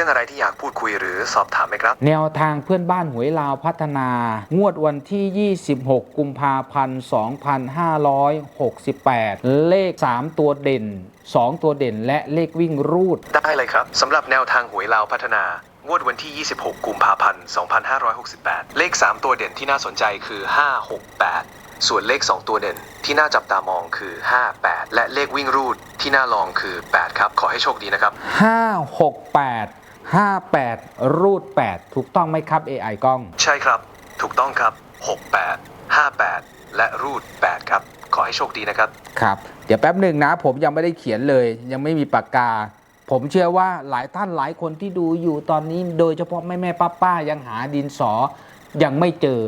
รื่องอะไรที่อยากพูดคุยหรือสอบถามไหมครับ แนวทางเพื่อนบ้านหวยลาวพัฒนา งวดวันที่ 26 กุมภาพันธ์ 2568 เลข 3 ตัวเด่น 2 ตัวเด่นและเลขวิ่งรูด ได้เลยครับสำหรับแนวทางหวยลาวพัฒนางวดวันที่ 26 กุมภาพันธ์ 2568 เลข 3 ตัวเด่นที่น่าสนใจคือ 568 ส่วนเลข 2 ตัวเด่นที่น่าจับตามองคือ 58 และเลขวิ่งรูดที่น่าลองคือ 8 ครับ ขอให้โชคดีนะครับ 568 58 รูด 8 ถูกต้องไหมครับ AI กล้อง ใช่ครับ ถูกต้องครับ 68 58 และรูด 8 ครับ ขอให้โชคดีนะครับ ครับ เดี๋ยวแป๊บหนึ่งนะ ผมยังไม่ได้เขียนเลย ยังไม่มีปากกา ผมเชื่อว่าหลายท่านหลายคนที่ดูอยู่ตอนนี้ โดยเฉพาะแม่แม่ป้าป้าๆยังหาดินสอยังไม่เจอ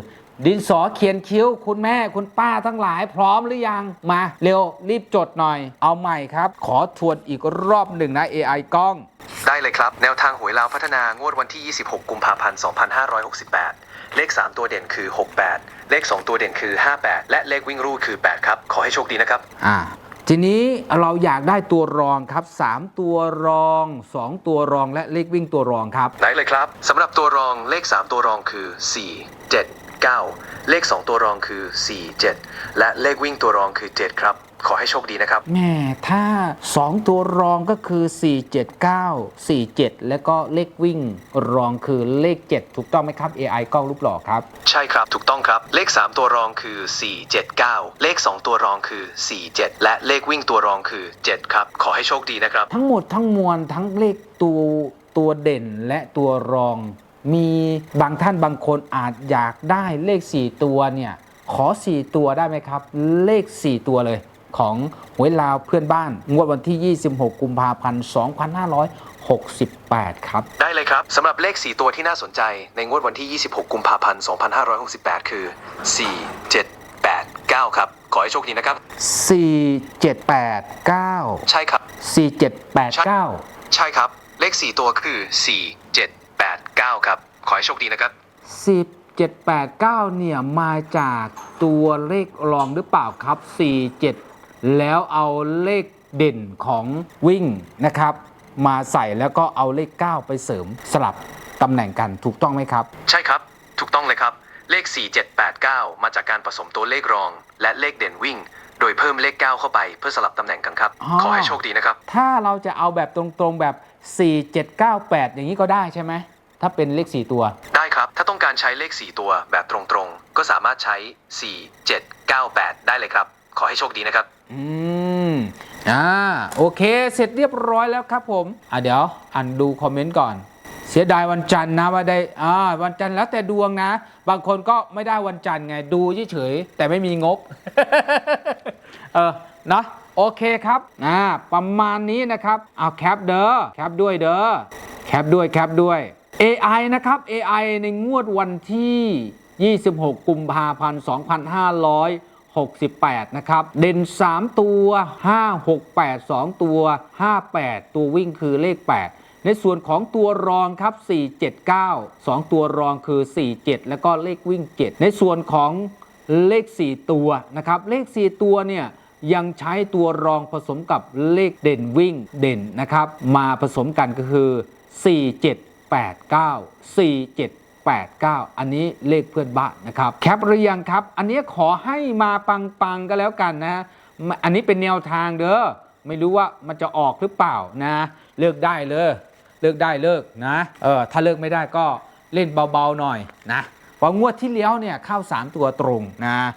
ดินสอเขียนคิ้ว คุณแม่คุณป้าทั้งหลายพร้อมหรือยังมา เร็วรีบจดหน่อย เอาใหม่ครับ ขอทวนอีกรอบหนึ่งนะ AI กล้อง ได้เลยครับ แนวทางหวยลาวพัฒนางวดวันที่ 26 กุมภาพันธ์ 2568 เลข 3 ตัวเด่นคือ 68 เลข 2 ตัวเด่นคือ 58 และเลขวิ่งรูดคือ 8 ครับ ขอให้โชคดีนะครับ อ่าทีนี้เราอยากได้ตัวรองครับ 3 ตัวรอง 2 ตัวรองและเลขวิ่งตัวรองครับ ได้เลยครับสำหรับตัวรองเลข 3 ตัวรองคือ 4 7 9 เลข 2 ตัวรองคือ 4 7 และเลขวิ่งตัวรองคือ 7 ครับ ขอให้โชคดีนะครับแม่ถ้า 2 ตัวรองก็คือ 479 47 แล้วก็เลขวิ่งรองคือเลข 7 ถูกต้องไหมครับ AI กล้องรูปหล่อครับ ใช่ครับ ถูกต้องครับ เลข 3 ตัวรองคือ 479 เลข 2 ตัวรองคือ 47 และเลขวิ่งตัวรองคือ 7 ครับ ขอให้โชคดีนะครับ ทั้งหมดทั้งมวลทั้งเลขตัวตัวเด่นและตัวรอง มีบางท่านบางคนอาจอยากได้เลข 4 ตัวเนี่ยขอ 4 ตัวได้ไหมครับ เลข 4 ตัวเลยของหวยลาวเพื่อนบ้าน งวดวันที่ 26 กุมภาพันธ์ 2568 ครับ ได้เลยครับสำหรับเลข 4 ตัวที่น่าสนใจ ในงวดวันที่ 26 กุมภาพันธ์ 2568 คือ 4 7 8 9 ครับ ขอให้โชคดีนะครับ 4789 ใช่ครับ 4789 ใช่ครับ เลข 4 ตัวคือ4 7 8 9 ครับ ขอให้โชคดีนะครับ1789 เนี่ย มาจากตัวเลขรองหรือเปล่าครับ 47 แล้วเอาเลขเด่นของวิ่งนะครับ มาใส่แล้วก็เอาเลข 9 ไปเสริมสลับตำแหน่งกันถูกต้องไหมครับ ใช่ครับ ถูกต้องเลยครับ เลข 4 7 8 9 มาจากการผสมตัวเลขรอง และเลขเด่นวิ่ง โดยเพิ่มเลข 9 เข้าไปเพื่อสลับตำแหน่งกันครับ อ๋อ ขอให้โชคดีนะครับ ถ้าเราจะเอาแบบตรงๆแบบ 4798 อย่างนี้ก็ได้ใช่ไหม ถ้าเป็นเลข 4 ตัว ได้ครับ ถ้าต้องการใช้เลข 4 ตัวแบบตรงๆ ก็สามารถใช้ 4 7 9 8 ได้เลยครับ ขอให้โชคดีนะครับ อืม อ่า โอเค เสร็จเรียบร้อยแล้วครับผม อะเดี๋ยวอ่านดูคอมเมนต์ก่อน เสียดายวันจันทร์นะว่าได้ อ่า วันจันทร์แล้วแต่ดวงนะ บางคนก็ไม่ได้วันจันทร์ไง ดูเฉยๆ แต่ไม่มีงบ เออ เนอะโอเคครับ อ่า ประมาณนี้นะครับ เอาแคปเด้อ แคปด้วยเด้อ แคปด้วย แคปด้วย AI นะครับ AI ในงวดวันที่ 26 กุมภาพันธ์ 2568 นะครับ เด่น 3 ตัว 5 6 8 2 ตัว 58 ตัววิ่งคือเลข 8 ในส่วนของตัวรองครับ 479 2 ตัวรองคือ 47 แล้วก็เลขวิ่ง 7 ในส่วนของเลข 4 ตัวนะครับ เลข 4 ตัวเนี่ยยังใช้ตัวรองผสมกับเลขเด่นวิ่งเด่นนะครับ มาผสมกันก็คือ 4789 4789 อันนี้เลขเพื่อนบ้านนะครับ แคปหรือยังครับ อันนี้ขอให้มาปังๆก็แล้วกันนะ อันนี้เป็นแนวทางเด้อ ไม่รู้ว่ามันจะออกหรือเปล่านะ เลือกได้เลย เลิกได้เลิกนะ เออ ถ้าเลิกไม่ได้ก็เล่นเบาๆหน่อยนะพราะงวดที่แล้วเนี่ยเข้า 3 ตัวตรงนะ